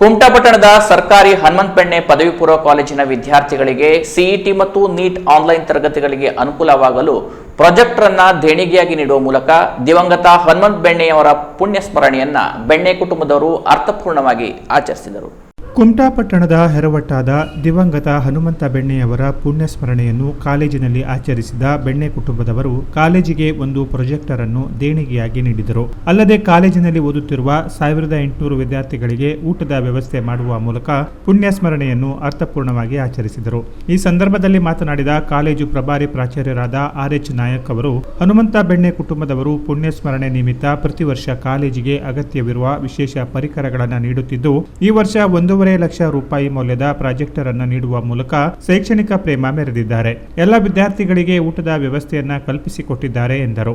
ಕುಮಟಾಪಟ್ಟಣದ ಸರ್ಕಾರಿ ಹನುಮಂತಪೆಣ್ಣೆ ಪದವಿ ಪೂರ್ವ ಕಾಲೇಜಿನ ವಿದ್ಯಾರ್ಥಿಗಳಿಗೆ ಸಿಇಟಿ ಮತ್ತು ನೀಟ್ ಆನ್ಲೈನ್ ತರಗತಿಗಳಿಗೆ ಅನುಕೂಲವಾಗಲು ಪ್ರಾಜೆಕ್ಟರ್ ಅನ್ನ ದೇಣಿಗೆಯಾಗಿ ನೀಡುವ ಮೂಲಕ ದಿವಂಗತ ಹನುಮಂತ್ ಬೆಣ್ಣೆಯವರ ಪುಣ್ಯ ಸ್ಮರಣೆಯನ್ನ ಬೆಣ್ಣೆ ಕುಟುಂಬದವರು ಅರ್ಥಪೂರ್ಣವಾಗಿ ಆಚರಿಸಿದರು. ಕುಮಟಾ ಪಟ್ಟಣದ ಹೆರವಟ್ಟಾದ ದಿವಂಗತ ಹನುಮಂತ ಬೆಣ್ಣೆಯವರ ಪುಣ್ಯ ಸ್ಮರಣೆಯನ್ನು ಕಾಲೇಜಿನಲ್ಲಿ ಆಚರಿಸಿದ ಬೆಣ್ಣೆ ಕುಟುಂಬದವರು ಕಾಲೇಜಿಗೆ ಒಂದು ಪ್ರೊಜೆಕ್ಟರ್ ಅನ್ನು ದೇಣಿಗೆಯಾಗಿ ನೀಡಿದರು. ಅಲ್ಲದೆ ಕಾಲೇಜಿನಲ್ಲಿ ಓದುತ್ತಿರುವ ಸಾವಿರದ ಎಂಟುನೂರು ವಿದ್ಯಾರ್ಥಿಗಳಿಗೆ ಊಟದ ವ್ಯವಸ್ಥೆ ಮಾಡುವ ಮೂಲಕ ಪುಣ್ಯ ಸ್ಮರಣೆಯನ್ನು ಅರ್ಥಪೂರ್ಣವಾಗಿ ಆಚರಿಸಿದರು. ಈ ಸಂದರ್ಭದಲ್ಲಿ ಮಾತನಾಡಿದ ಕಾಲೇಜು ಪ್ರಭಾರಿ ಪ್ರಾಚಾರ್ಯರಾದ ಆರ್ ಎಚ್ ನಾಯಕ್ ಅವರು, ಹನುಮಂತ ಬೆಣ್ಣೆ ಕುಟುಂಬದವರು ಪುಣ್ಯ ಸ್ಮರಣೆ ನಿಮಿತ್ತ ಪ್ರತಿ ವರ್ಷ ಕಾಲೇಜಿಗೆ ಅಗತ್ಯವಿರುವ ವಿಶೇಷ ಪರಿಕರಗಳನ್ನು ನೀಡುತ್ತಿದ್ದು, ಈ ವರ್ಷ ಒಂದೂವರೆ ಲಕ್ಷ ರೂಪಾಯಿ ಮೌಲ್ಯದ ಪ್ರಾಜೆಕ್ಟರ್ ಅನ್ನು ನೀಡುವ ಮೂಲಕ ಶೈಕ್ಷಣಿಕ ಪ್ರೇಮ ಮೆರೆದಿದ್ದಾರೆ. ಎಲ್ಲ ವಿದ್ಯಾರ್ಥಿಗಳಿಗೆ ಊಟದ ವ್ಯವಸ್ಥೆಯನ್ನ ಕಲ್ಪಿಸಿಕೊಟ್ಟಿದ್ದಾರೆ ಎಂದರು.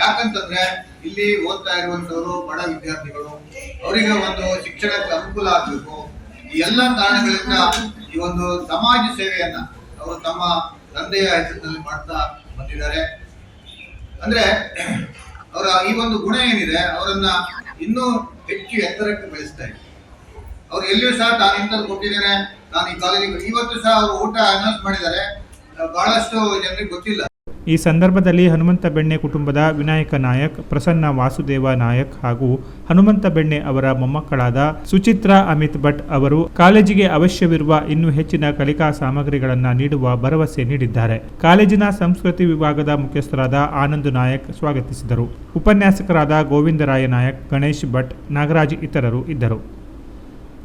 ಯಾಕಂತಂದ್ರೆ ಇಲ್ಲಿ ಓದ್ತಾ ಇರುವಂತವರು ಬಡ ವಿದ್ಯಾರ್ಥಿಗಳು, ಅವರಿಗೆ ಒಂದು ಶಿಕ್ಷಣಕ್ಕೆ ಅನುಕೂಲ ಆಗಬೇಕು. ಈ ಎಲ್ಲ ಕಾರಣಗಳಿಂದ ಈ ಒಂದು ಸಮಾಜ ಸೇವೆಯನ್ನ ಅವರು ತಮ್ಮ ತಂದೆಯ ಹೆಸರಿನಲ್ಲಿ ಮಾಡ್ತಾ ಬಂದಿದ್ದಾರೆ. ಅಂದ್ರೆ ಅವರ ಈ ಒಂದು ಗುಣ ಏನಿದೆ, ಅವರನ್ನ ಇನ್ನೂ ಹೆಚ್ಚು ಎತ್ತರಕ್ಕೆ ಬೆಳೆಸ್ತಾ ಇದೆ ಅವ್ರು ಎಲ್ಲಿಯೂ ಸಹ ತಾನು ಇಂಥದ್ದು ಕೊಟ್ಟಿದ್ದೇನೆ ನಾನು ಈ ಕಾಲೇಜಿಗೆ ಇವತ್ತು ಸಹ ಅವರು ಊಟ ಅನೌನ್ಸ್ ಮಾಡಿದ್ದಾರೆ. ಬಹಳಷ್ಟು ಜನರಿಗೆ ಗೊತ್ತಿಲ್ಲ. ಈ ಸಂದರ್ಭದಲ್ಲಿ ಹನುಮಂತ ಬೆಣ್ಣೆ ಕುಟುಂಬದ ವಿನಾಯಕ ನಾಯಕ್, ಪ್ರಸನ್ನ ವಾಸುದೇವ ನಾಯಕ್ ಹಾಗೂ ಹನುಮಂತ ಬೆಣ್ಣೆ ಅವರ ಮೊಮ್ಮಕ್ಕಳಾದ ಸುಚಿತ್ರಾ, ಅಮಿತ್ ಭಟ್ ಅವರು ಕಾಲೇಜಿಗೆ ಅವಶ್ಯವಿರುವ ಇನ್ನೂ ಹೆಚ್ಚಿನ ಕಲಿಕಾ ಸಾಮಗ್ರಿಗಳನ್ನು ನೀಡುವ ಭರವಸೆ ನೀಡಿದ್ದಾರೆ. ಕಾಲೇಜಿನ ಸಂಸ್ಕೃತಿ ವಿಭಾಗದ ಮುಖ್ಯಸ್ಥರಾದ ಆನಂದ್ ನಾಯಕ್ ಸ್ವಾಗತಿಸಿದರು. ಉಪನ್ಯಾಸಕರಾದ ಗೋವಿಂದರಾಯ ನಾಯಕ್, ಗಣೇಶ್ ಭಟ್, ನಾಗರಾಜ್ ಇತರರು ಇದ್ದರು.